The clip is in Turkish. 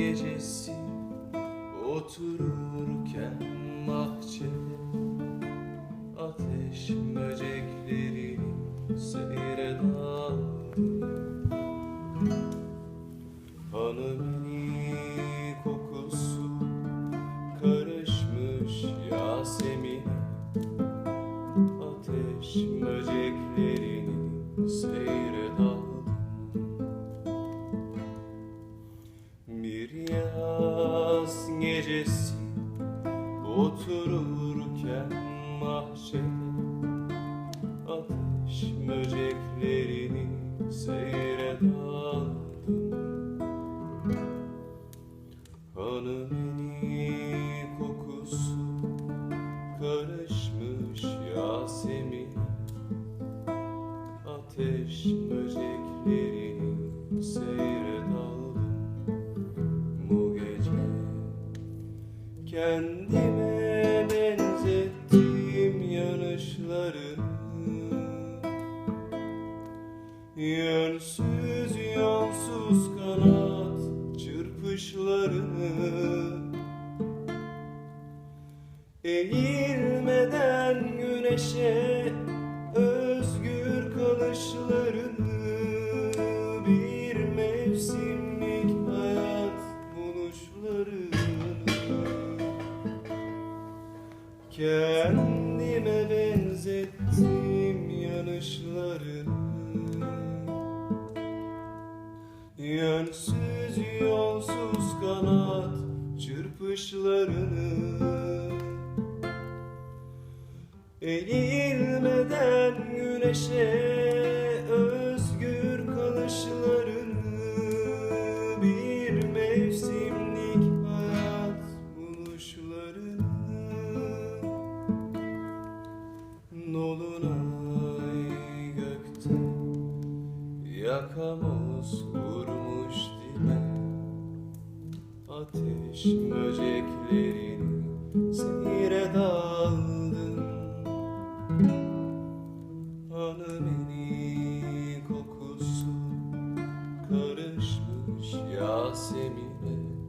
gecesi Otururken bahçede Ateş böceklerini seyre daldım Hanımini kokusu karışmış Yasemin'e Ateş böceklerini gecesi otururken bahçede Ateş böceklerini seyre daldım Hanımeni kokusu karışmış Yasemin. Ateş böceklerini seyre daldım bu gece Kendime benzettim yanışlarını Yönsüz yolsuz kanat çırpışlarını Eğilmeden güneşe özgür kalışlarını Bir mevsimlik hayat buluşlarını Kendime benzettim yanışlarını Yönsüz yolsuz kanat çırpışlarını. Eğilmeden güneşe Yakamız vurmuş dibe Ateş böceklerin seyre daldın. Anı kokusu karışmış Yasemin'e.